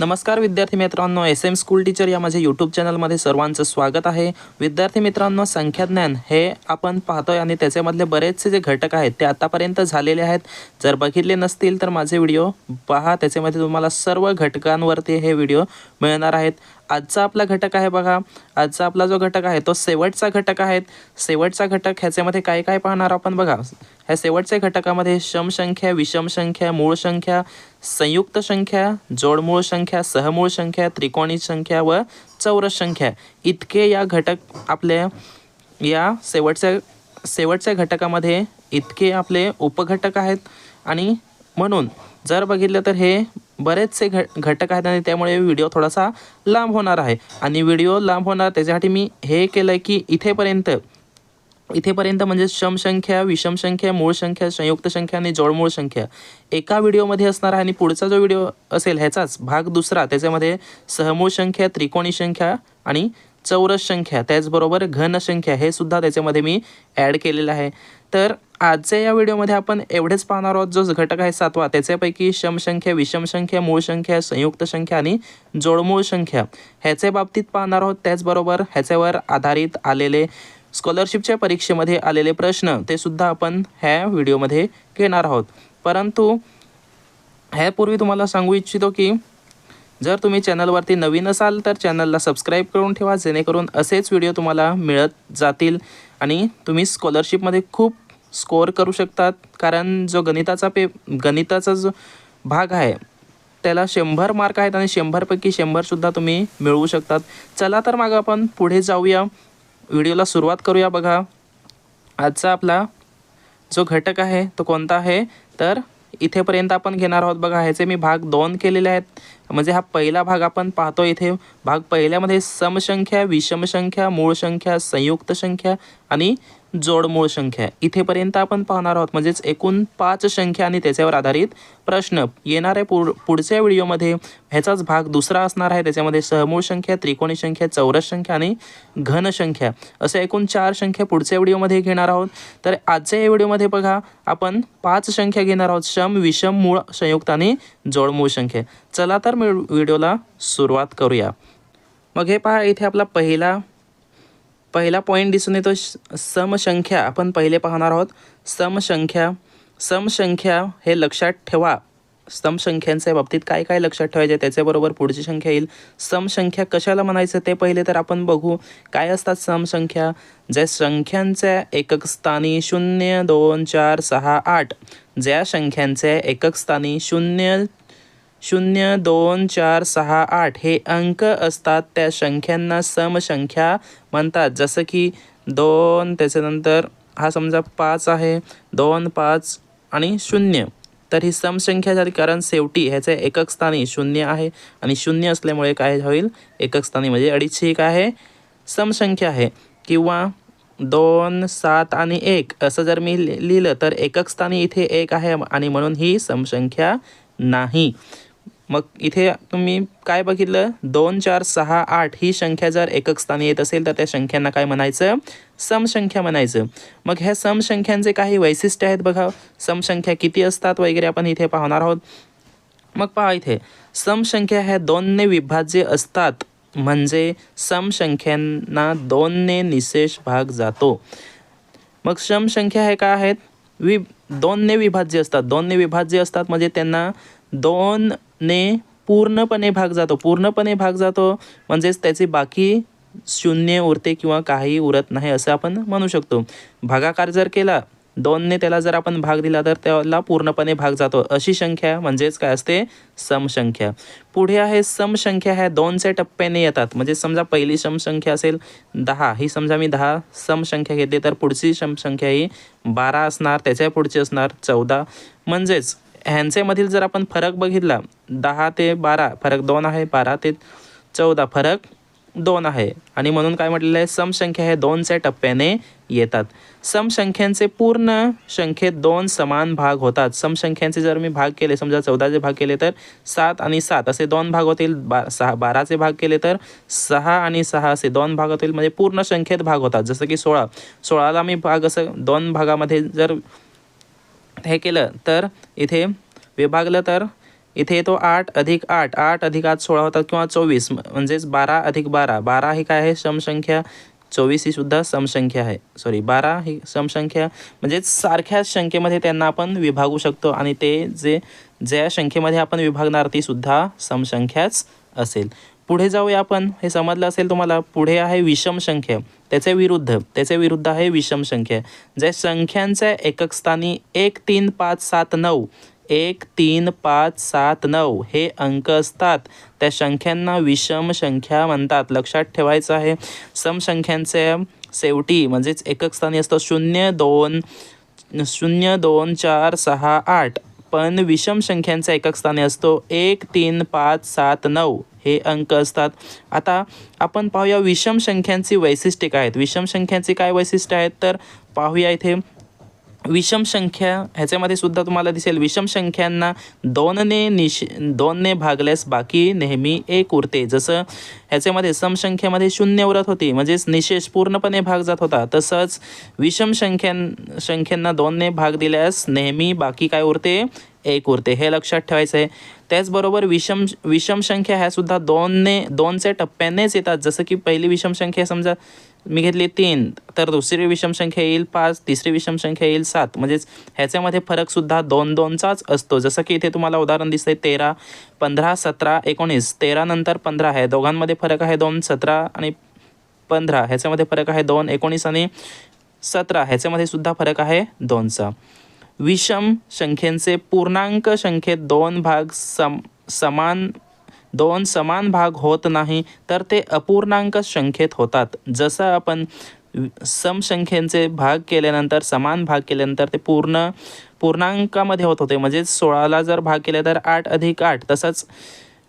नमस्कार विद्यार्थी मित्रांनो एस एम स्कूल टीचर या माझ्या यूट्यूब चॅनलमध्ये सर्वांचं स्वागत आहे. विद्यार्थी मित्रांनो संख्याज्ञान हे आपण पाहतोय आणि त्याच्यामधले बरेचसे जे घटक आहेत ते आतापर्यंत झालेले आहेत. जर बघितले नसतील तर माझे व्हिडिओ पहा. त्याच्यामध्ये तुम्हाला सर्व घटकांवरती हे व्हिडिओ मिळणार आहेत. आजचा आपला घटक आहे बघा. आजचा आपला जो घटक आहे तो शेवटचा घटक आहे. शेवटचा घटक ह्याच्यामध्ये काय काय पाहणार आपण बघा. ह्या शेवटच्या घटकामध्ये शमसंख्या विषमसंख्या विषम संख्या मूळ संख्या संयुक्त संख्या जोडमूळ संख्या सहमूळ संख्या त्रिकोणी संख्या व चौरस संख्या. इतके या घटक आपल्या या शेवटच्या शेवटच्या घटकामध्ये इतके आपले उपघटक आहेत. आणि म्हणून जर बघितलं तर हे बरेचसे घ घटक आहेत आणि त्यामुळे व्हिडिओ थोडासा लांब होणार आहे. आणि व्हिडिओ लांब होणार त्याच्यासाठी मी हे केलं की इथेपर्यंत इथेपर्यंत म्हणजे समसंख्या विषमसंख्या मूळ संख्या संयुक्त संख्या आणि जोडमूळ संख्या. एका व्हिडिओमध्ये असणार आहे आणि पुढचा जो व्हिडिओ असेल ह्याचाच भाग दुसरा. त्याच्यामध्ये सहमूळ संख्या त्रिकोणी संख्या आणि चौरस संख्या. त्याचबरोबर घनसंख्या हे सुद्धा त्याच्यामध्ये मी ॲड केलेलं आहे. तर आजच्या या व्हिडिओमध्ये आपण एवढेच पाहणार आहोत. जो घटक आहे सातवा त्याच्यापैकी शमसंख्या विषमसंख्या मूळ संख्या संयुक्त संख्या आणि जोडमूळ संख्या. ह्याच्या बाबतीत पाहणार आहोत. त्याचबरोबर ह्याच्यावर आधारित आलेले स्कॉलरशिपच्या परीक्षेमध्ये आलेले प्रश्न ते सुद्धा आपण ह्या व्हिडिओमध्ये घेणार आहोत. परंतु ह्यापूर्वी तुम्हाला सांगू इच्छितो की जर तुम्ही चॅनलवरती नवीन असाल तर चॅनलला सबस्क्राईब करून ठेवा जेणेकरून असेच व्हिडिओ तुम्हाला मिळत जातील आणि तुम्ही स्कॉलरशिपमध्ये खूप स्कोअर करू शकतात कारण जो गणिताचा पे गणिताचा जो भाग आहे त्याला शंभर मार्क आहेत आणि शंभरपैकी शंभरसुद्धा तुम्ही मिळवू शकतात. चला तर मग आपण पुढे जाऊया. व्हिडिओला सुरुवात करूया बघा. आजचा आपला जो घटक आहे तो कोणता आहे? तर इथेपर्यंत आपण घेणार आहोत बघा ह्याचे मी भाग दोन केलेले आहेत. म्हणजे हा पहिला भाग आपण पाहतो इथे. भाग पहिल्यामध्ये समसंख्या विषम संख्या मूळ संख्या संयुक्त संख्या आणि जोडमूळ संख्या. इथेपर्यंत आपण पाहणार आहोत म्हणजेच एकूण पाच संख्या आणि त्याच्यावर आधारित प्रश्न. येणाऱ्या पुढ पुढच्या व्हिडिओमध्ये ह्याचाच भाग दुसरा असणार आहे. त्याच्यामध्ये सहमूळ संख्या त्रिकोणी संख्या चौरस संख्या आणि घन संख्या. असे एकूण चार संख्या पुढच्या व्हिडिओमध्ये घेणार आहोत. तर आजच्या या व्हिडिओमध्ये बघा आपण पाच संख्या घेणार आहोत. शम विषम मूळ संयुक्त आणि जोडमूळ संख्या. चला तर मी व्हिडिओला सुरुवात करूया. मग हे पहा इथे आपला पहिला पहिला पॉईंट दिसून येतो समसंख्या. आपण पहिले पाहणार आहोत. समसंख्या. समसंख्या हे लक्षात ठेवा. समसंख्यांच्या बाबतीत काय काय लक्षात ठेवायचे त्याच्याबरोबर पुढची संख्या येईल. समसंख्या कशाला म्हणायचं ते पहिले तर आपण बघू. काय असतात समसंख्या? ज्या संख्यांच्या एकक स्थानी शून्य दोन चार सहा आठ. ज्या संख्यांच्या एकक स्थानी शून्य शून्य दोन चार सहा आठ हे अंक असतात. त्या संख्यांना समसंख्या म्हणतात. जसं की दोन त्याच्यानंतर हा समजा पाच आहे. दोन पाच आणि शून्य. तर ही समसंख्या झाली कारण शेवटी ह्याचे एकक स्थानी शून्य आहे आणि शून्य असल्यामुळे काय होईल? एकक स्थानी म्हणजे अडीचशे एक आहे. समसंख्या आहे. किंवा दोन सात आणि एक असं जर मी लि- लिहिलं तर एकक स्थानी इथे एक आहे आणि म्हणून ही समसंख्या नाही. मग इथे तुम्ही काय बघितलं? दोन चार सहा आठ ही संख्या जर एकक स्थानी येत असेल तर त्या संख्यांना काय म्हणायचं? समसंख्या म्हणायचं. मग ह्या समसंख्यांचे काही वैशिष्ट्य आहेत बघा. समसंख्या किती असतात वगैरे आपण इथे पाहणार आहोत. मग पहा इथे. समसंख्या ह्या दोनने विभाज्य असतात. म्हणजे समसंख्यांना दोनने निशेष भाग जातो. मग समसंख्या हे काय आहेत? वि दोनने विभाज्य असतात. दोनने विभाज्य असतात म्हणजे त्यांना दोन ने पूर्णपणे भाग जातो. पूर्णपणे भाग जातो म्हणजेच त्याची बाकी शून्य उरते किंवा काही उरत नाही असं आपण म्हणू शकतो. भागाकार जर केला दोनने त्याला जर आपण भाग दिला तर त्याला पूर्णपणे भाग जातो. अशी संख्या म्हणजेच काय असते? समसंख्या. पुढे आहे समसंख्या. ह्या दोनच्या टप्प्याने येतात. म्हणजे समजा पहिली समसंख्या असेल दहा. ही समजा मी दहा समसंख्या घेतली तर पुढची समसंख्या ही बारा असणार त्याच्या पुढची असणार चौदा. म्हणजेच ह्यांचेमधील जर आपण फरक बघितला दहा ते बारा फरक दोन आहे बारा ते चौदा फरक दोन आहे. आणि म्हणून काय म्हटलेलं आहे समसंख्या हे दोनच्या टप्प्याने येतात. समसंख्यांचे पूर्ण संख्येत दोन समान भाग होतात. समसंख्यांचे जर मी भाग केले समजा चौदाचे भाग केले तर सात आणि सात असे दोन भाग होतील. बा सहा बाराचे भाग केले तर सहा आणि सहा असे दोन भाग होतील. म्हणजे पूर्ण संख्येत भाग होतात. जसं की सोळा. सोळाला मी भाग असं दोन भागामध्ये जर हे केलं तर इथे विभागलं तर इथे येतो आठ अधिक आठ आठ अधिक आठ सोळा होतात किंवा चोवीस म्हणजेच बारा अधिक बारा. बारा ही काय आहे? समसंख्या. चोवीस ही सुद्धा समसंख्या आहे. सॉरी बारा ही समसंख्या. म्हणजेच सारख्याच संख्येमध्ये त्यांना आपण विभागू शकतो आणि ते जे ज्या संख्येमध्ये आपण विभागणार ती सुद्धा समसंख्याच असेल. पुढे जाऊया आपण. हे समजलं असेल तुम्हाला? पुढे आहे विषम संख्या. त्याच्या विरुद्ध त्याच्या विरुद्ध आहे विषम संख्या. ज्या संख्यांच्या एकक स्थानी एक तीन पाच सात नऊ एक तीन पाच सात नऊ हे अंक असतात. त्या संख्यांना विषम संख्या म्हणतात. लक्षात ठेवायचं आहे समसंख्यांचे शेवटी म्हणजेच एकक स्थानी असतं शून्य दोन शून्य दोन चार सहा आठ. पण विषम संख्यांचा एकक स्थानी असतो एक तीन पाच सात नऊ. हे अंक असतात. आता आपण पाहूया विषम संख्यांची वैशिष्ट्ये काय आहेत. विषम संख्यांची काय वैशिष्ट्य आहेत? तर पाहूया इथे विषम संख्या ह्याच्यामध्ये सुद्धा तुम्हाला दिसेल. विषम संख्यांना दोनने निश दोनने भागल्यास बाकी नेहमी एक उरते. जसं ह्याच्यामध्ये समसंख्येमध्ये शून्य उरत होती म्हणजेच निशेष पूर्णपणे भाग जात होता तसंच विषम संख्यां संख्यांना दोनने भाग दिल्यास नेहमी बाकी काय उरते? एक उरते. हे लक्षात ठेवायचं आहे त्याचबरोबर विषम विषम संख्या ह्या सुद्धा दोनने दोनच्या टप्प्यानेच येतात. जसं की पहिली विषम संख्या समजा मी घेतली तीन तर दुसरी विषम संख्या येईल पाच तिसरी विषम संख्या येईल सात. म्हणजेच ह्याच्यामध्ये फरकसुद्धा दोन दोनचाच असतो. जसं की इथे तुम्हाला उदाहरण दिसतंय तेरा पंधरा सतरा एकोणीस. तेरानंतर पंधरा आहे. दोघांमध्ये फरक आहे दोन सतरा आणि पंधरा. ह्याच्यामध्ये फरक आहे दोन एकोणीस आणि सतरा. ह्याच्यामध्ये सुद्धा फरक आहे दोनचा. विषम संख्येचे पूर्णांक संख्येत दोन भाग सम समान दोन समान भाग होत नाही तर ते अपूर्णांक संख्येत होतात. जसं आपण समसंख्येचे भाग केल्यानंतर समान भाग केल्यानंतर ते पूर्ण पूर्णांकामध्ये होत होते. म्हणजे सोळाला जर भाग केले तर आठ अधिक आठ. तसंच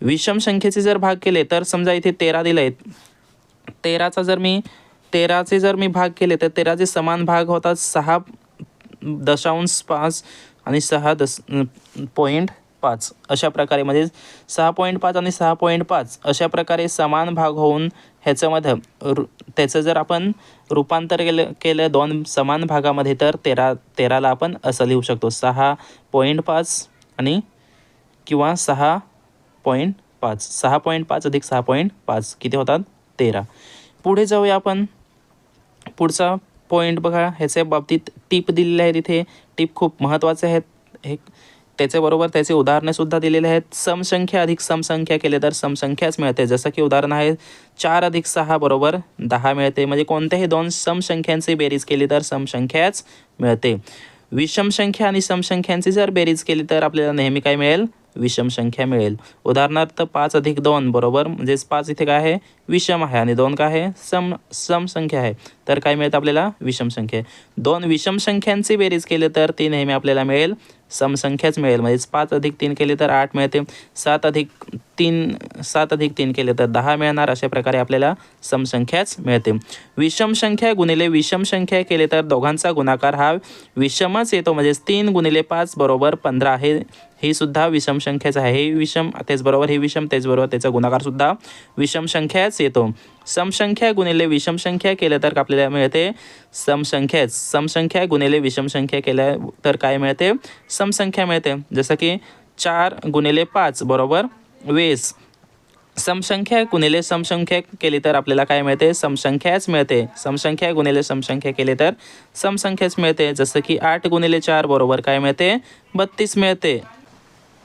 विषम संख्येचे जर भाग केले तर समजा इथे तेरा दिले आहेत तेराचा जर मी तेराचे जर मी भाग केले तर तेराचे समान भाग होतात सहा दशांश पाच आणि सहा दस पॉईंट पाच. अशा प्रकारे म्हणजे सहा पॉईंट पाच आणि सहा पॉईंट पाच अशा प्रकारे समान भाग होऊन ह्याच्यामध्ये रु त्याचं जर आपण रूपांतर केलं केलं दोन समान भागामध्ये तर तेरा तेराला आपण असं लिहू शकतो. सहा पॉईंट पाच आणि किंवा सहा पॉईंट पाच. सहा पॉईंट पाच अधिक सहा पॉईंट पाच. किती होतात? तेरा. पुढे जाऊया आपण. पुढचा पॉईंट बघा. ह्याच्या बाबतीत टीप दिलेले आहेत इथे. टीप खूप महत्त्वाचे आहेत. हे त्याच्याबरोबर त्याचे उदाहरणेसुद्धा दिलेले आहेत. समसंख्या अधिक समसंख्या केले तर समसंख्याच मिळते. जसं की उदाहरण आहे चार अधिक सहा बरोबर दहा मिळते. म्हणजे कोणत्याही दोन समसंख्यांची बेरीज केली तर समसंख्याच मिळते. विषमसंख्या आणि समसंख्यांची जर बेरीज केली तर आपल्याला नेहमी काय मिळेल? विषम संख्या मिळेल. उदाहरणार्थ पाच अधिक दोन बरोबर? म्हणजेच पाच इथे काय आहे? विषम आहे. आणि दोन काय आहे? सम सम संख्या आहे. तर काय मिळतं आपल्याला? विषम संख्या दोन विषम संख्यांची बेरीज केले तर ती नेहमी आपल्याला मिळेल. समसंख्याच मिळेल. म्हणजेच पाच अधिक तीन केले तर आठ मिळते. सात अधिक तीन सात अधिक तीन केले तर दहा मिळणार. अशा प्रकारे आपल्याला समसंख्याच मिळते. विषम संख्या गुणिले विषम संख्या केले तर दोघांचा गुणाकार हा विषमच येतो. म्हणजेच तीन गुणिले पाच बरोबर पंधरा हे हे सुद्धा विषम संख्याच आहे. हे विषम त्याचबरोबर हे विषम त्याचबरोबर त्याचा गुणाकार सुद्धा विषम संख्याच येतो. समसंख्या गुणिले विषम संख्या केलं तर आपल्याला मिळते? समसंख्याच समसंख्या गुणिले विषम संख्या केल्या तर काय मिळते? समसंख्या मिळते. जसं की चार गुणिले पाच बरोबर? वीस. समसंख्या गुणिले समसंख्या केली तर आपल्याला काय मिळते? समसंख्याच मिळते. समसंख्या गुणिले समसंख्या केली तर समसंख्याच मिळते. जसं की आठ गुणिले चार बरोबर काय मिळते? बत्तीस मिळते.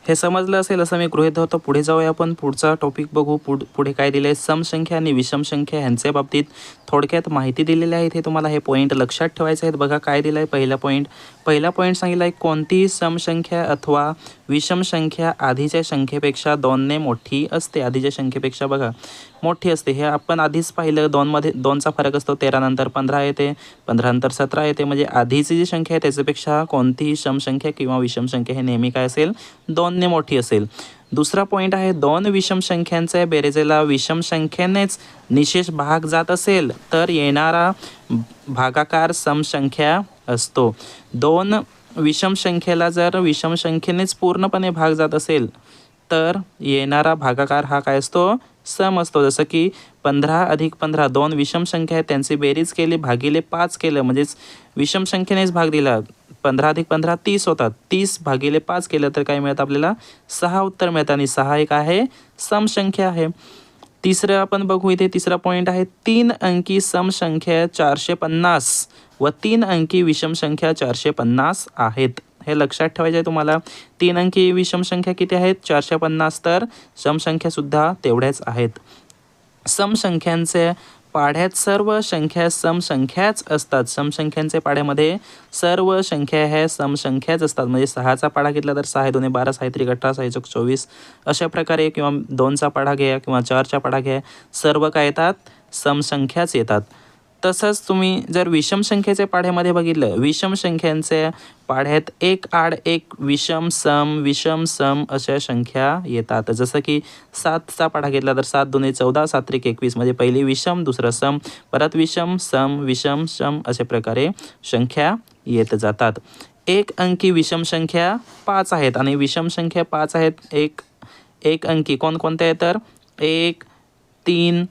हे समजलं असेल असं मी गृहित धरतो. पुढे जाऊया आपण. पुढचा टॉपिक बघू. पुढ पुढे काय दिलं आहे समसंख्या आणि विषमसंख्या ह्यांच्या बाबतीत थोडक्यात माहिती दिलेली आहे. इथे तुम्हाला हे पॉईंट लक्षात ठेवायचे आहेत. बघा काय दिलं आहे पहिला पॉईंट पहिला पॉईंट सांगितला आहे कोणतीही समसंख्या अथवा विषम संख्या आधीच्या संख्येपेक्षा दोनने मोठी असते? आधीच्या संख्येपेक्षा बघा. मोठी असते. हे आपण आधीच पाहिलं. दोनमध्ये दोनचा फरक असतो तेरानंतर पंधरा येते. पंधरानंतर सतरा येते. म्हणजे आधीची जी संख्या आहे त्याच्यापेक्षा कोणतीही समसंख्या किंवा विषम संख्या हे नेहमी काय असेल? दोनने मोठी असेल. दुसरा पॉईंट आहे दोन विषम संख्यांच्या बेरेजेला विषम संख्येनेच निशेष भाग जात असेल तर येणारा भागाकार समसंख्या असतो. दोन विषम संख्येला जर विषम संख्येनेच पूर्णपणे भाग जात असेल तर येणारा भागाकार हा काय असतो? सम असतो जसं की पंधरा अधिक पंधरा दोन विषम संख्या आहेत त्यांची बेरीज केली भागिले पाच केलं म्हणजेच विषम संख्येनेच भाग दिला. पंधरा अधिक पंधरा तीस होतात. तीस भागिले पाच केलं तर काय मिळतं आपल्याला? सहा उत्तर मिळतं आणि सहा एक आहे समसंख्या आहे. तिसरं आपण बघू इथे तिसरा पॉईंट आहे तीन अंकी समसंख्या चारशे पन्नास व तीन अंकी विषम संख्या चारशे पन्नास आहेत. हे लक्षात ठेवायचे आहे तुम्हाला. तीन अंकी विषम संख्या किती आहेत? चारशे पन्नास तर समसंख्यासुद्धा तेवढ्याच आहेत. समसंख्यांचे पाढ्यात सर्व संख्या समसंख्याच असतात. समसंख्यांचे पाढ्यामध्ये सर्व संख्या ह्या समसंख्याच असतात. म्हणजे सहाचा पाढा घेतला तर सहा दोन्ही बारा सहा त्रिक अठरा सहा चौक चोवीस. अशा प्रकारे किंवा दोनचा पाढा घ्या किंवा चारचा पाढा घ्या. सर्व काय येतात? समसंख्याच येतात. तसंच तुम्ही जर विषम संख्येचे पाढ्यामध्ये बघितलं विषम संख्यांचे पाढ्यात एक आड एक विषम सम विषम सम अशा संख्या येतात. जसं की सातचा पाढा घेतला तर सात दोन्ही चौदा सात त्रिक एकवीस म्हणजे पहिली विषम दुसरं सम परत विषम सम विषम सम अशा प्रकारे संख्या येत जातात. एक अंकी विषम संख्या पाच आहेत आणि विषम संख्या पाच आहेत एक एक अंकी कोणकोणत्या आहेत तर? एक तीन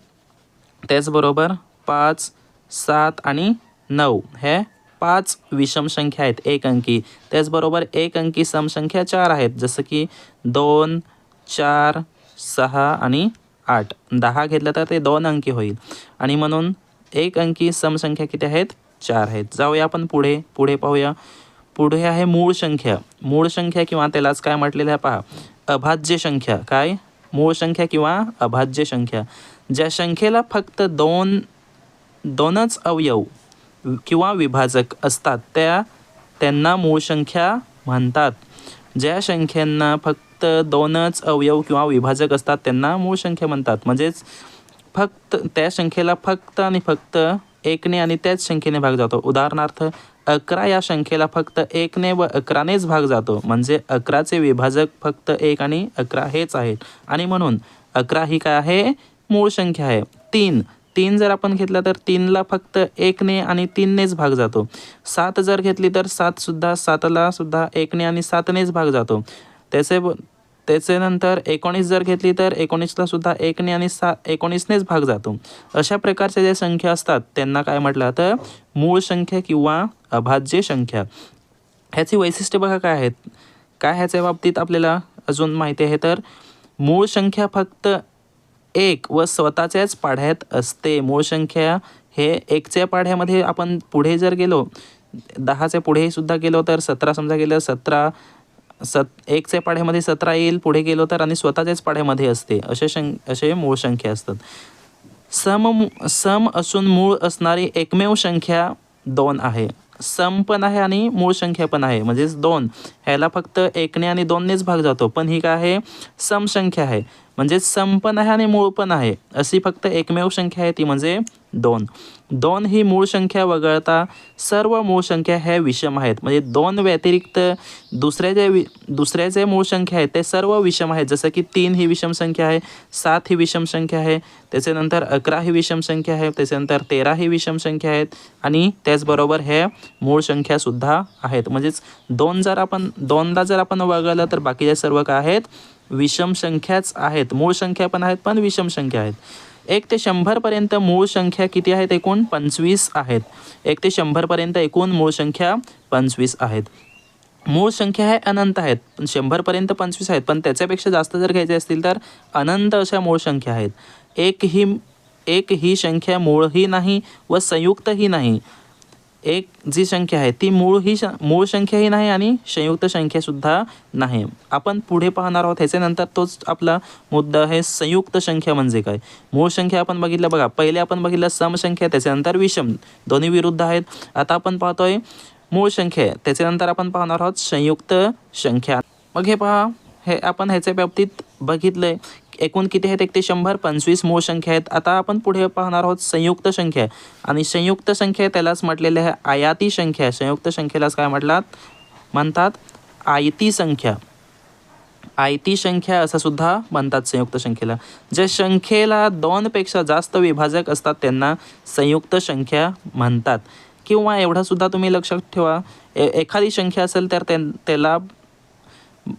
त्याचबरोबर पाच सात आणि नऊ हे पाच विषम संख्या आहेत एक अंकी. त्याचबरोबर एक अंकी समसंख्या चार आहेत जसं की दोन चार सहा आणि आठ. दहा घेतलं तर ते दोन अंकी होईल. आणि म्हणून एक अंकी समसंख्या किती आहेत? चार आहेत. जाऊया आपण पुढे. पुढे पाहूया. पुढे आहे मूळ संख्या. मूळ संख्या किंवा त्यालाच काय म्हटलेलं आहे पहा? अभाज्य संख्या. काय? मूळ संख्या किंवा अभाज्य संख्या. ज्या संख्येला फक्त दोन दोनच अवयव किंवा विभाजक असतात. त्या त्यांना मूळ संख्या म्हणतात. ज्या संख्यांना फक्त दोनच अवयव किंवा विभाजक असतात त्यांना मूळ संख्या म्हणतात. म्हणजेच फक्त त्या संख्येला फक्त आणि फक्त एकने आणि त्याच संख्येने भाग जातो. उदाहरणार्थ अकरा या संख्येला फक्त एकने व अकरानेच भाग जातो. म्हणजे अकराचे विभाजक फक्त एक आणि अकरा हेच आहेत. आणि म्हणून अकरा ही काय आहे? मूळ संख्या आहे. तीन. तीन जर आपण घेतला तर तीनला फक्त एकने आणि तीननेच भाग जातो. सात जर घेतली तर सातसुद्धा सातला सुद्धा एकने आणि सातनेच भाग जातो. त्याचे त्याच्यानंतर एकोणीस जर घेतली तर एकोणीसला सुद्धा एकने आणि सा एकोणीसनेच भाग जातो. अशा प्रकारच्या ज्या संख्या असतात त्यांना काय म्हटलं तर मूळ संख्या किंवा अभाज्य संख्या. ह्याची वैशिष्ट्य बघा काय आहेत. काय ह्याच्या बाबतीत आपल्याला अजून माहिती आहे तर मूळ संख्या फक्त एक व स्वतःच्याच पाढ्यात असते. मूळ संख्या हे एकच्या पाढ्यामध्ये आपण पुढे जर गेलो दहाच्या पुढेसुद्धा गेलो तर सतरा समजा गेलं सतरा सत एकच्या पाढ्यामध्ये सतरा येईल पुढे गेलो तर आणि स्वतःच्याच पाढ्यामध्ये असते. असे शं असे मूळ संख्या असतात. सम सम असून मूळ असणारी एकमेव संख्या दोन आहे. सम पण आहे आणि मूळ संख्या पण आहे. म्हणजेच दोन. ह्याला फक्त एकने आणि दोननेच भाग जातो. पण ही काय आहे? सम संख्या आहे. म्हणजे सम पण आहे आणि मूळ पण आहे. अशी फक्त एकमेव संख्या आहे ती म्हणजे दोन. दोन ही मूळ संख्या वगळता सर्व मूळ संख्या ह्या विषम आहेत. म्हणजे दोन व्यतिरिक्त दुसऱ्या जे वि दुसऱ्या जे मूळ संख्या आहेत ते सर्व विषम आहेत. जसं की तीन ही विषम संख्या आहे सात ही विषम संख्या आहे त्याच्यानंतर अकरा ही विषम संख्या आहे त्याच्यानंतर तेरा ही विषम संख्या आहेत आणि त्याचबरोबर हे मूळ संख्यासुद्धा आहेत. म्हणजेच दोन जर आपण दोनदा जर आपण वगळलं तर बाकीच्या सर्व काय आहेत? विषम संख्याच आहेत. मूळ संख्या पण आहेत पण विषम संख्या आहेत. एक ते शंभरपर्यंत मूळ संख्या किती आहेत एकूण? पंचवीस आहेत. एक ते शंभरपर्यंत एकूण मूळ संख्या पंचवीस आहेत. मूळ संख्या आहे अनंत आहेत. पण शंभरपर्यंत पंचवीस आहेत. पण त्याच्यापेक्षा जास्त जर घ्यायचे असतील तर अनंत अशा मूळ संख्या आहेत. एक ही एक ही संख्या मूळही नाही व संयुक्तही नाही. एक जी संख्या आहे ती मूळ ही श मूळ संख्याही नाही आणि संयुक्त संख्यासुद्धा नाही. आपण पुढे पाहणार आहोत ह्याच्यानंतर तोच आपला मुद्दा आहे संयुक्त संख्या म्हणजे काय? मूळ संख्या आपण बघितलं बघा पहिले आपण बघितलं समसंख्या त्याच्यानंतर विषम. दोन्ही विरुद्ध आहेत. आता आपण पाहतोय मूळ संख्या त्याच्यानंतर आपण पाहणार आहोत संयुक्त संख्या. मग हे पहा हे आपण ह्याच्या बाबतीत बघितलंय एकूण किती आहेत? एक ते शंभर पंचवीस मूळ संख्या आहेत. आता आपण पुढे पाहणार आहोत संयुक्त संख्या. आणि संयुक्त संख्या त्यालाच म्हटलेले आहे आयाती संख्या. संयुक्त संख्येलाच काय म्हटलात? म्हणतात आयती संख्या. आयती संख्या असं सुद्धा म्हणतात संयुक्त संख्येला. ज्या संख्येला दोनपेक्षा जास्त विभाजक असतात त्यांना संयुक्त संख्या म्हणतात. किंवा एवढा सुद्धा तुम्ही लक्षात ठेवा. ए एखादी संख्या असेल तर त्यां त्याला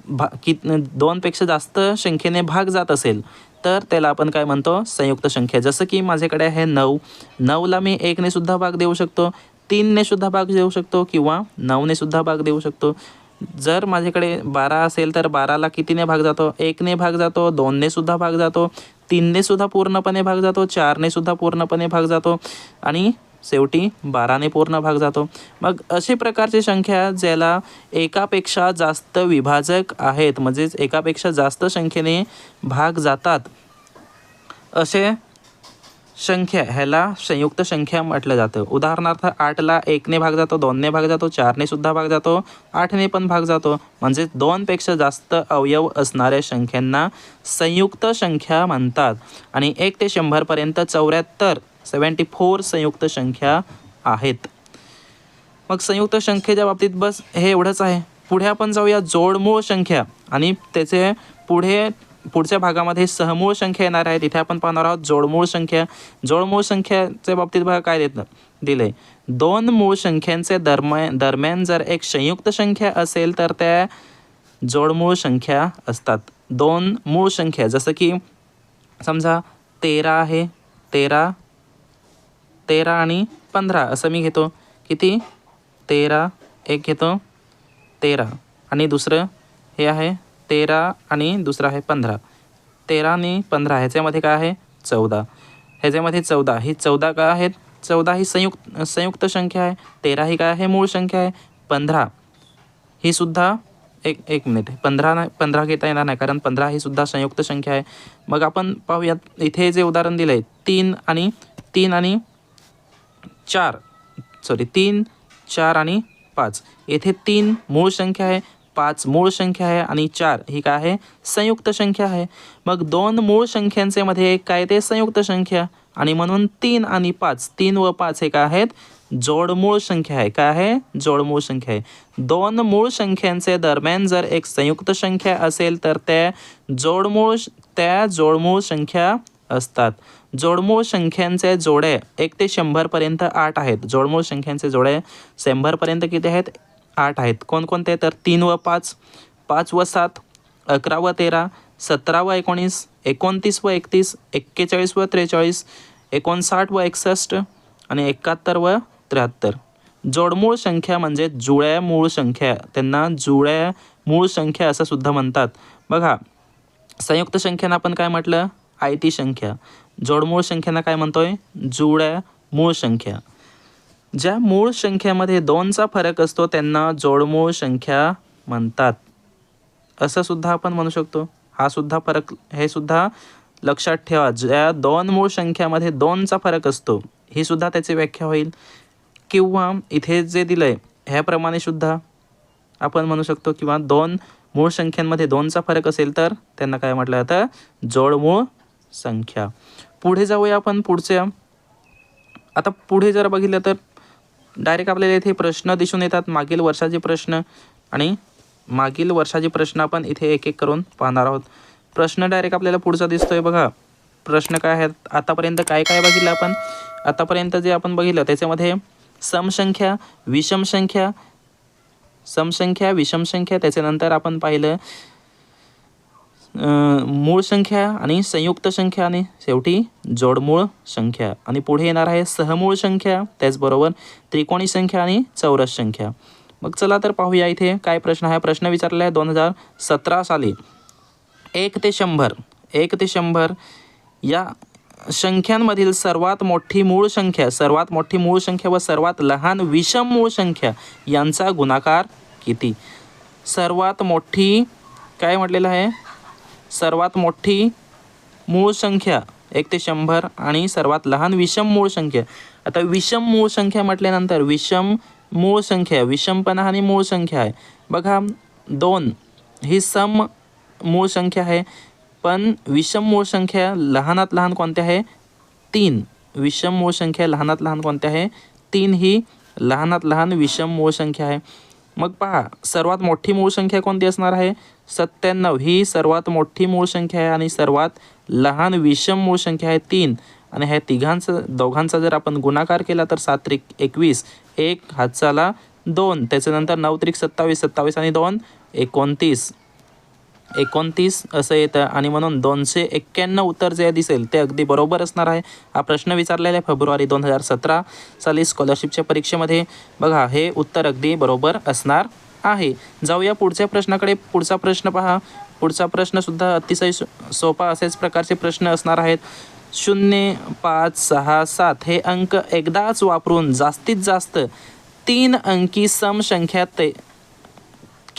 भा कि दोनपेक्षा जास्त संख्येने भाग जात असेल तर त्याला आपण काय म्हणतो? संयुक्त संख्या. जसं की माझ्याकडे आहे नऊ. नऊला मी एकने सुद्धा भाग देऊ शकतो तीनने सुद्धा भाग देऊ शकतो किंवा नऊने सुद्धा भाग देऊ शकतो. जर माझ्याकडे बारा असेल तर बाराला कितीने भाग जातो? एकने भाग जातो दोनने सुद्धा भाग जातो तीनने सुद्धा पूर्णपणे भाग जातो चारने सुद्धा पूर्णपणे भाग जातो आणि शेवटी बाराने पूर्ण भाग जातो. मग अशी प्रकारची संख्या ज्याला एकापेक्षा जास्त विभाजक आहेत म्हणजेच एकापेक्षा जास्त संख्येने भाग जातात असे संख्या ह्याला संयुक्त संख्या म्हटलं जातं. उदाहरणार्थ आठला एकने भाग जातो दोनने भाग जातो चारने सुद्धा भाग जातो आठने पण भाग जातो. म्हणजे दोनपेक्षा जास्त अवयव असणाऱ्या संख्यांना संयुक्त संख्या म्हणतात. आणि एक ते शंभरपर्यंत चौऱ्याहत्तर सेवन्टी फोर संयुक्त संख्या आहेत. मग संयुक्त संख्येच्या बाबतीत बस हे एवढंच आहे. पुढे आपण जाऊया जोडमूळ संख्या आणि त्याचे पुढे पुढच्या भागामध्ये सहमूळ संख्या येणार आहे. तिथे आपण पाहणार आहोत जोडमूळ संख्या. जोडमूळ संख्याच्या बाबतीत बघा काय देत दिले. दोन मूळ संख्यांचे दरम्यान दरम्यान जर एक संयुक्त संख्या असेल तर त्या जोडमूळ संख्या असतात. दोन मूळ संख्या जसं की समजा तेरा आहे तेरा तेरा आणि पंधरा असं मी घेतो. किती? तेरा एक घेतो. तेरा. आणि दुसरं हे आहे तेरा आणि दुसरं आहे पंधरा. तेरा आणि पंधरा ह्याच्यामध्ये काय आहे? चौदा. ह्याच्यामध्ये चौदा. ही चौदा काय आहेत? चौदा ही संयुक्त संयुक्त संख्या आहे. तेरा ही काय आहे? मूळ संख्या आहे. पंधरा. ही सुद्धा एक एक मिनिट पंधरा नाही पंधरा घेता येणार नाही कारण पंधरा ही सुद्धा संयुक्त संख्या आहे. मग आपण पाहूयात इथे जे उदाहरण दिलं आहे तीन आणि तीन आणि चार. सॉरी तीन चार आणि पाच. येथे तीन मूळ संख्या आहे पाच मूळ संख्या आहे आणि चार. ही काय आहे? संयुक्त संख्या आहे. मग दोन मूळ संख्यांचे मध्ये एक काय ते संयुक्त संख्या. आणि म्हणून तीन आणि पाच. तीन व पाच हे काय आहेत? जोडमूळ संख्या आहे. काय आहे? जोडमूळ संख्या आहे. दोन मूळ संख्यांचे दरम्यान जर एक संयुक्त संख्या असेल तर त्या जोडमूळ त्या जोडमूळ संख्या असतात. जोडमूळ संख्यांचे जोडे एक ते शंभरपर्यंत आठ आहेत. जोडमूळ संख्यांचे जोडे शंभरपर्यंत किती आहेत? आठ आहेत. कोणकोणते? तर तीन व पाच पाच व सात अकरा व तेरा सतरा व एकोणीस एकोणतीस व एकतीस एक्केचाळीस व त्रेचाळीस एकोणसाठ व एकसष्ट आणि एकाहत्तर व त्र्याहत्तर. जोडमूळ संख्या म्हणजे जुळ्या मूळ संख्या. त्यांना जुळ्या मूळ संख्या असं सुद्धा म्हणतात. बघा संयुक्त संख्येनं आपण काय म्हटलं? आयती संख्या. जोडमूळ संख्यांना काय म्हणतोय? जुळ्या मूळ संख्या. ज्या मूळ संख्येमध्ये दोनचा फरक असतो त्यांना जोडमूळ संख्या म्हणतात. असं सुद्धा आपण म्हणू शकतो. हा सुद्धा फरक हे सुद्धा लक्षात ठेवा. ज्या दोन मूळ संख्यामध्ये दोनचा फरक असतो ही सुद्धा त्याची व्याख्या होईल. किंवा इथे जे दिलं आहे ह्याप्रमाणे सुद्धा आपण म्हणू शकतो किंवा दोन मूळ संख्यांमध्ये दोनचा फरक असेल तर त्यांना काय म्हटलं जातं? जोडमूळ संख्या. पुढे जाऊया आपण पुढच्या आता पुढे जर बघितलं तर डायरेक्ट आपल्याला इथे प्रश्न दिसून येतात मागील वर्षाचे प्रश्न आणि मागील वर्षाचे प्रश्न आपण इथे एक एक करून पाहणार आहोत. प्रश्न डायरेक्ट आपल्याला पुढचा दिसतोय बघा. प्रश्न काय आहेत? आतापर्यंत काय काय बघितलं आपण? आतापर्यंत जे आपण बघितलं त्याच्यामध्ये समसंख्या विषमसंख्या समसंख्या विषमसंख्या त्याच्यानंतर आपण पाहिलं मूळ संख्या आणि संयुक्त संख्या आणि शेवटी जोडमूळ संख्या. आणि पुढे येणार आहे सहमूळ संख्या त्याचबरोबर त्रिकोणी संख्या आणि चौरस संख्या. मग चला तर पाहूया इथे काय प्रश्न आहे. प्रश्न विचारला आहे दोन हजार सतरा साली. एक ते शंभर एक ते शंभर या संख्यांमधील सर्वात मोठी मूळ संख्या सर्वात मोठी मूळ संख्या व सर्वात लहान विषम मूळ संख्या यांचा गुणाकार किती? सर्वात मोठी काय म्हटलेलं आहे? सर्वात मोठी मूळ संख्या एक ते शंभर आणि सर्वात लहान विषम मूळ संख्या. आता विषम मूळ संख्या म्हटल्यानंतर विषम मूळ संख्या विषमपणा आणि मूळ संख्या आहे. बघा दोन ही सम मूळ संख्या आहे पण विषम मूळ संख्या लहानात लहान कोणत्या आहे? तीन. विषम मूळ संख्या लहानात लहान कोणत्या आहे? तीन ही लहानात लहान विषम मूळ संख्या आहे. मग पहा सर्वात मोठी मूळ संख्या कोणती असणार आहे? सत्त्याण्णव. ही सर्वात मोठी मूळ संख्या आहे आणि सर्वात लहान विषम मूळ संख्या आहे तीन. आणि ह्या तिघांचं दोघांचा जर आपण गुणाकार केला तर सात त्रिक एकवीस. एक हातचाला दोन. त्याच्यानंतर नऊ त्रिक सत्तावीस सत्तावीस आणि दोन एकोणतीस. एकोणतीस असं येतं आणि म्हणून दोनशे एक्क्याण्णव उत्तर जे दिसेल ते अगदी बरोबर असणार आहे. हा प्रश्न विचारलेला आहे फेब्रुवारी दोन हजार सतरा साली स्कॉलरशिपच्या परीक्षेमध्ये. बघा हे उत्तर अगदी बरोबर असणार आहे. जाऊया पुढच्या प्रश्नाकडे. पुढचा प्रश्न पहा. पुढचा प्रश्नसुद्धा अतिशय सोपा असेच प्रकारचे प्रश्न असणार आहेत. शून्य पाच सहा सात हे अंक एकदाच वापरून जास्तीत जास्त तीन अंकी समसंख्या ते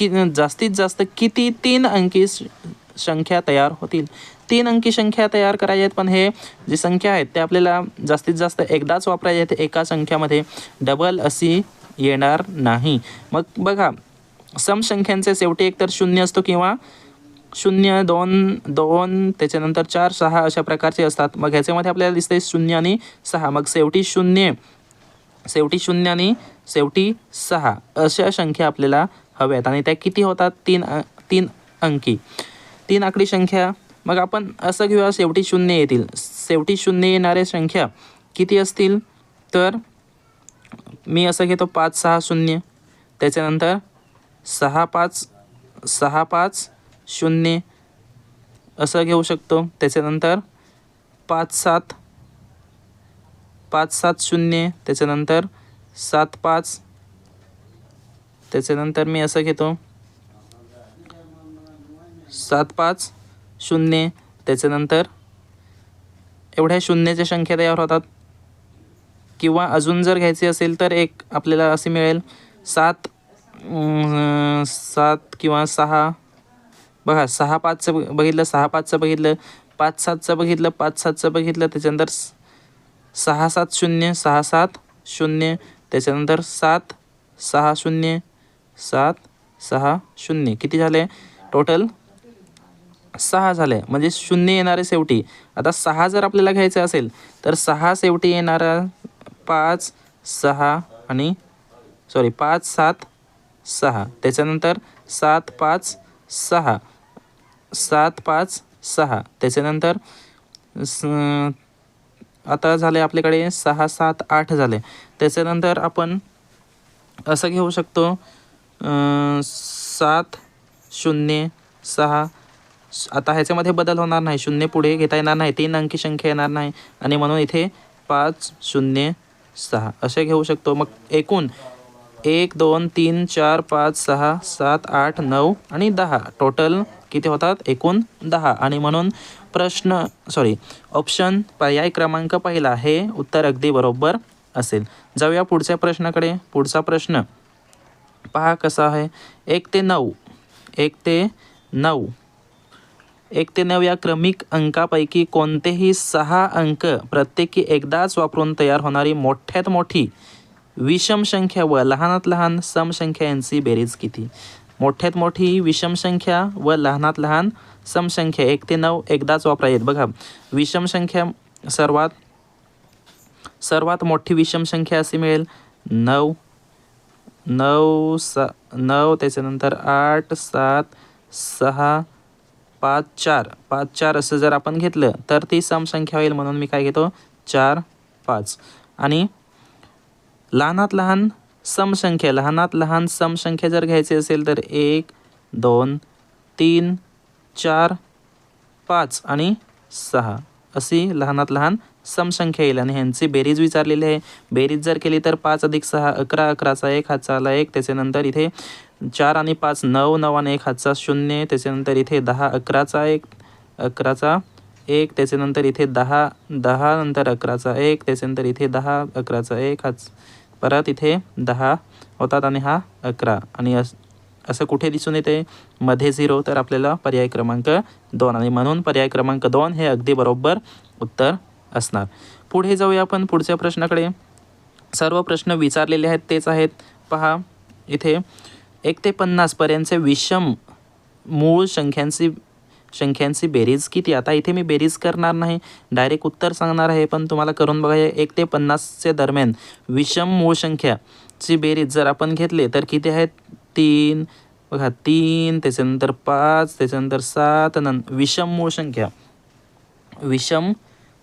कि जास्तीत जास्त किती तीन अंकी संख्या तयार होतील. तीन अंकी संख्या तयार करायच्या आहेत पण हे जी संख्या आहेत ते आपल्याला जास्तीत जास्त एकदाच वापरायचे आहेत एका संख्यामध्ये डबल अशी येणार नाही. मग बघा समसंख्यांचे शेवटी एकतर शून्य असतो किंवा शून्य दोन दोन त्याच्यानंतर चार सहा अशा प्रकारचे असतात. मग ह्याच्यामध्ये आपल्याला दिसते शून्य आणि सहा. मग शेवटी शून्य शेवटी शून्य आणि शेवटी सहा अशा संख्या आपल्याला हव्या आहेत. आणि त्या किती होतात? तीन तीन अंकी. तीन आकडी संख्या. मग आपण असं घेऊया शेवटी शून्य येतील. शेवटी शून्य येणाऱ्या संख्या किती असतील? तर मी असं घेतो पाच सहा शून्य. त्याच्यानंतर सहा पाच सहा पाच शून्य असं घेऊ शकतो. त्याच्यानंतर पाच सात पाच सात शून्य. त्याच्यानंतर सात पाच त्याच्यानंतर मी असं घेतो. सात पाच शून्य. त्याच्यानंतर एवढ्या शून्याच्या संख्या तयार होतात. किंवा अजून जर घ्यायची असेल तर एक आपल्याला असे मिळेल. सात सात किंवा सहा. बघा सहा पाचचं बघितलं सहा पाचचं बघितलं पाच सातचं बघितलं पाच सातचं बघितलं त्याच्यानंतर स- सहा सात शून्य सहा सात शून्य. त्याच्यानंतर सात सहा शून्य. सात सहा शून्य. किती झाले? टोटल सहा झाले. म्हणजे शून्य येणारे शेवटी. आता सहा जर आपल्याला घ्यायचं असेल तर सहा शेवटी येणारा पाच सहा आणि सॉरी पाच सात सहा. त्याच्यानंतर सात पाच सहा. सात पाच सहा. त्याच्यानंतर स आता झाले आपल्याकडे सहा सात आठ झाले. त्याच्यानंतर आपण असं घेऊ शकतो सात शून्य सहा. आता ह्याच्यामध्ये बदल होणार नाही. शून्य पुढे घेता येणार नाही. तीन अंकी संख्या येणार नाही. आणि म्हणून इथे पाच शून्य सहा. असे घेऊ शकतो. मग एकूण एक दोन तीन चार पाच सहा सात आठ नऊ आणि दहा. टोटल किती होतात? एकूण दहा. आणि म्हणून प्रश्न सॉरी ऑप्शन पर्याय क्रमांक पहिला. हे उत्तर अगदी बरोबर असेल. जाऊया पुढच्या प्रश्नाकडे. पुढचा प्रश्न. पहा कसा आहे. एक ते नऊ. एक ते नऊ. एक ते नऊ या क्रमिक अंकापैकी कोणतेही सहा अंक प्रत्येकी एकदाच वापरून तयार होणारी मोठ्यात मोठी विषम संख्या व लहानात लहान समसंख्या यांची बेरीज किती? मोठ्यात मोठी विषम संख्या व लहानात लहान समसंख्या एक ते नऊ एकदाच वापरा येत. बघा विषम संख्या सर्वात सर्वात मोठी विषम संख्या अशी मिळेल नऊ नऊ सा नऊ त्याच्यानंतर आठ सात सहा पाच चार. पाच चार असं जर आपण घेतलं तर ती समसंख्या होईल म्हणून मी काय घेतो? चार पाच. आणि लहानात लहान समसंख्या लहानात लहान समसंख्या जर घ्यायची असेल तर एक दोन तीन चार पाच आणि सहा. अशी लहानात लहान समसंख्या येईल. आणि ह्यांची बेरीज विचारलेली आहे. बेरीज जर केली तर पाच अधिक सहा अकरा अकराचा एक हातचा आला एक त्याच्यानंतर इथे चार आणि पाच नऊ नऊ आणि एक हातचा शून्य त्याच्यानंतर इथे दहा अकराचा एक अकराचा एक त्याच्यानंतर इथे दहा दहा नंतर अकराचा एक त्याच्यानंतर इथे दहा अकराचा एक हात परत इथे दहा होतात आणि हा अकरा. आणि अस असं कुठे दिसून येते? मध्ये झिरो तर आपल्याला पर्याय क्रमांक दोन. आणि म्हणून पर्याय क्रमांक दोन हे अगदी बरोबर उत्तर असणार. पुढे जाऊया आपण पुढच्या प्रश्नाकडे. सर्व प्रश्न विचारलेले आहेत तेच आहेत. पहा इथे एक ते पन्नासपर्यंतचे विषम मूळ संख्यांची संख्यांची बेरीज किती? आता इथे मी बेरीज करणार नाही. डायरेक्ट उत्तर सांगणार आहे पण तुम्हाला करून बघा एक ते पन्नासच्या दरम्यान विषम मूळ संख्याची बेरीज जर आपण घेतले तर किती आहेत? तीन. बघा तीन त्याच्यानंतर पाच त्याच्यानंतर सात नंतर विषम मूळ संख्या. विषम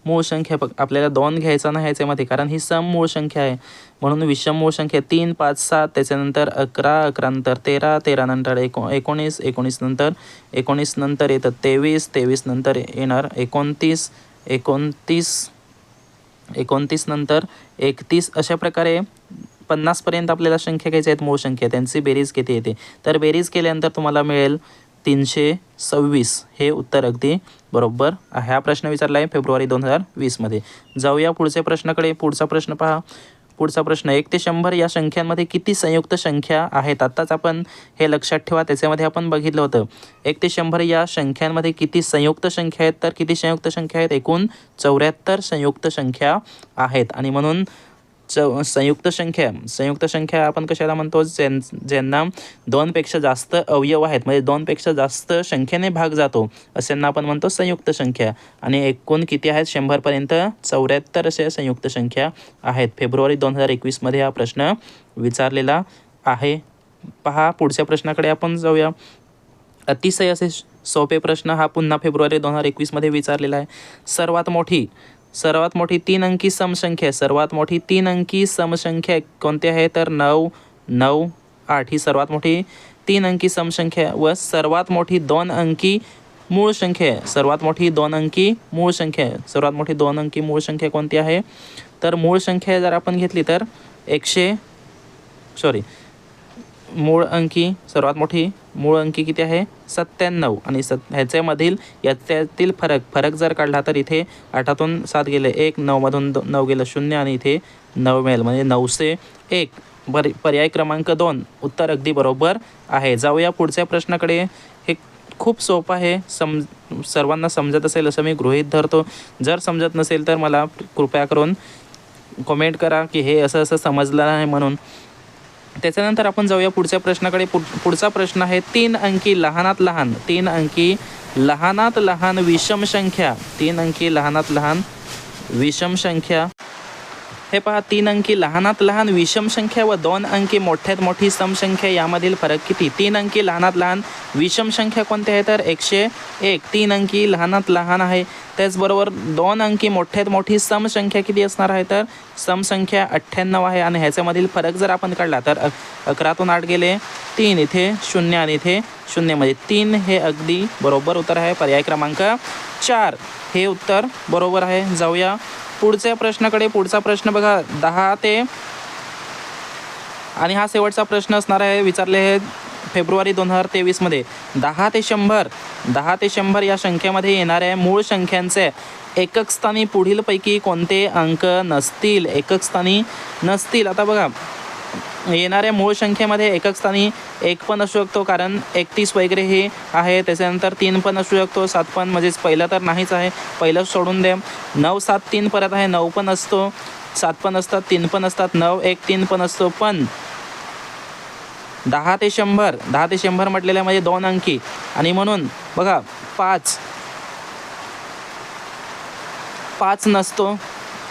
मूळ संख्या बघ आपल्याला दोन घ्यायचा नाही याच्यामध्ये कारण ही सम मूळ संख्या आहे. म्हणून विषम मूळ संख्या तीन पाच सात त्याच्यानंतर अकरा अकरा नंतर तेरा तेरा नंतर एको एकोणीस एकोणीस नंतर एकोणीस नंतर येतं तेवीस तेवीस नंतर येणार एकोणतीस एकोणतीस एकोणतीस नंतर एकतीस. अशा प्रकारे पन्नासपर्यंत आपल्याला संख्या घ्यायच्या आहेत मूळ संख्या त्यांची बेरीज किती येते? तर बेरीज केल्यानंतर तुम्हाला मिळेल तीनशे सव्वीस हे उत्तर अगदी बरोबर आहे. हा प्रश्न विचारला आहे फेब्रुवारी दोन हजार वीसमध्ये. जाऊया पुढच्या प्रश्नाकडे. पुढचा प्रश्न पहा. पुढचा प्रश्न एक ते शंभर या संख्यांमध्ये किती संयुक्त संख्या आहेत? आत्ताच आपण हे लक्षात ठेवा. त्याच्यामध्ये आपण बघितलं होतं. एक ते शंभर या संख्यांमध्ये किती संयुक्त संख्या आहेत? तर किती संयुक्त संख्या आहेत? एकूण चौऱ्याहत्तर संयुक्त संख्या आहेत. आणि म्हणून च संयुक्त संख्या संयुक्त संख्या आपण कशाला म्हणतो? ज्यां ज्यांना दोनपेक्षा जास्त अवयव आहेत म्हणजे दोनपेक्षा जास्त संख्येने भाग जातो अशांना आपण म्हणतो संयुक्त संख्या. आणि एकूण किती आहेत? शंभरपर्यंत चौऱ्याहत्तर अशा संयुक्त संख्या आहेत. फेब्रुवारी दोन हजार एकवीसमध्ये हा प्रश्न विचारलेला आहे. पहा पुढच्या प्रश्नाकडे आपण जाऊया. अतिशय असे सोपे प्रश्न हा पुन्हा फेब्रुवारी दोन हजार एकवीसमध्ये विचारलेला आहे. सर्वात मोठी सर्वात मोठी तीन अंकी समसंख्या. सर्वात मोठी तीन अंकी समसंख्या कोणती आहे? तर नऊ नऊ आठ ही सर्वात मोठी तीन अंकी समसंख्या व सर्वात मोठी दोन अंकी मूळ संख्या सर्वात मोठी दोन अंकी मूळ संख्या सर्वात मोठी दोन अंकी मूळ संख्या कोणती आहे? तर मूळ संख्या जर आपण घेतली तर एकशे सॉरी मूळ अंकी सर्वात मोठी मूळ अंकी किती आहे? सत्त्याण्णव. आणि सत ह्याच्यामधील याच्यातील फरक फरक जर काढला तर इथे आठातून सात गेले एक नऊमधून दो नऊ गेलं शून्य आणि इथे नऊ मिळेल. म्हणजे नऊशे एक. बर पर्याय क्रमांक दोन उत्तर अगदी बरोबर आहे. जाऊया पुढच्या प्रश्नाकडे. हे खूप सोपं आहे. सम सर्वांना समजत असेल असं मी गृहीत धरतो. जर समजत नसेल तर मला कृपया करून कमेंट करा की हे असं असं समजलं नाही म्हणून. त्याच्यानंतर आपण जाऊया पुढच्या प्रश्नाकडे. पुढचा प्रश्न आहे तीन अंकी लहानात लहान तीन अंकी लहानात लहान विषम संख्या तीन अंकी लहानात लहान विषम संख्या. हे पहा तीन अंकी लहानात लहान विषम संख्या व दोन अंकी मोठ्यात मोठी समसंख्या यामधील फरक किती? तीन अंकी लहानात लहान विषम संख्या कोणती आहे? तर एकशे एक. तीन अंकी लहानात लहान आहे. त्याचबरोबर दोन अंकी मोठ्यात मोठी समसंख्या किती असणार आहे? तर समसंख्या अठ्ठ्याण्णव आहे आणि ह्याच्यामधील फरक जर आपण काढला तर अक अकरातून आठ गेले तीन इथे शून्य आणि इथे शून्यमध्ये. तीन हे अगदी बरोबर उत्तर आहे. पर्याय क्रमांक चार. हे उत्तर बरोबर आहे. जाऊया. पुढच्या प्रश्नाकडे पुढचा प्रश्न बघा दहा ते आणि हा शेवटचा प्रश्न असणार आहे विचारले हे फेब्रुवारी दोन हजार तेवीसमध्ये दहा ते शंभर दहा ते शंभर या संख्येमध्ये येणाऱ्या मूळ संख्यांचे एकक स्थानी पुढीलपैकी कोणते अंक नसतील? एकक स्थानी नसतील. आता बघा येणाऱ्या मूळ संख्येमध्ये एकक स्थानी एक पण असू शकतो कारण एकतीस वगैरे हे आहे. त्याच्यानंतर तीन पण असू शकतो सात पण. म्हणजेच पहिलं तर नाहीच आहे. पहिलं सोडून द्या. नऊ सात तीन परत आहे. नऊ पण असतो. सात पण असतात तीन पण असतात. नऊ एक तीन पण असतो. पण दहा ते शंभर दहा ते शंभर म्हटलेल्या म्हणजे दोन अंकी. आणि म्हणून बघा पाच. पाच नसतो.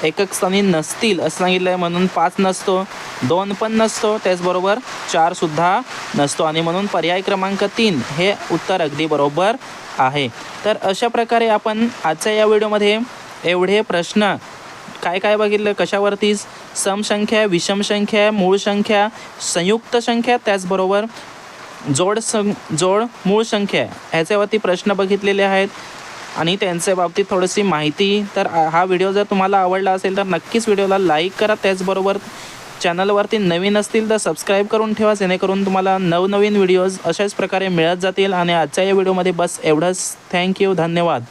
एकक स्थानी नसतील असं सांगितलं आहे म्हणून पाच नसतो. दोन पण नसतो त्याचबरोबर चारसुद्धा नसतो. आणि म्हणून पर्याय क्रमांक तीन हे उत्तर अगदी बरोबर आहे. तर अशा प्रकारे आपण आजच्या या व्हिडिओमध्ये एवढे प्रश्न काय काय बघितलं कशावरती समसंख्या विषमसंख्या मूळ संख्या संयुक्त संख्या त्याचबरोबर जोड सं जोड मूळ संख्या ह्याच्यावरती प्रश्न बघितलेले आहेत. आणि त्यांच्या बाबतीत थोडीशी माहिती. तर हा व्हिडिओ जर तुम्हाला आवडला असेल तर नक्कीच व्हिडिओला लाईक करा. त्याचबरोबर चॅनलवरती नवीन असतील तर सबस्क्राईब करून ठेवा जेणेकरून तुम्हाला नवनवीन व्हिडिओज अशाच प्रकारे मिळत जातील. आणि आजच्या या व्हिडिओमध्ये बस एवढंच. थँक्यू धन्यवाद.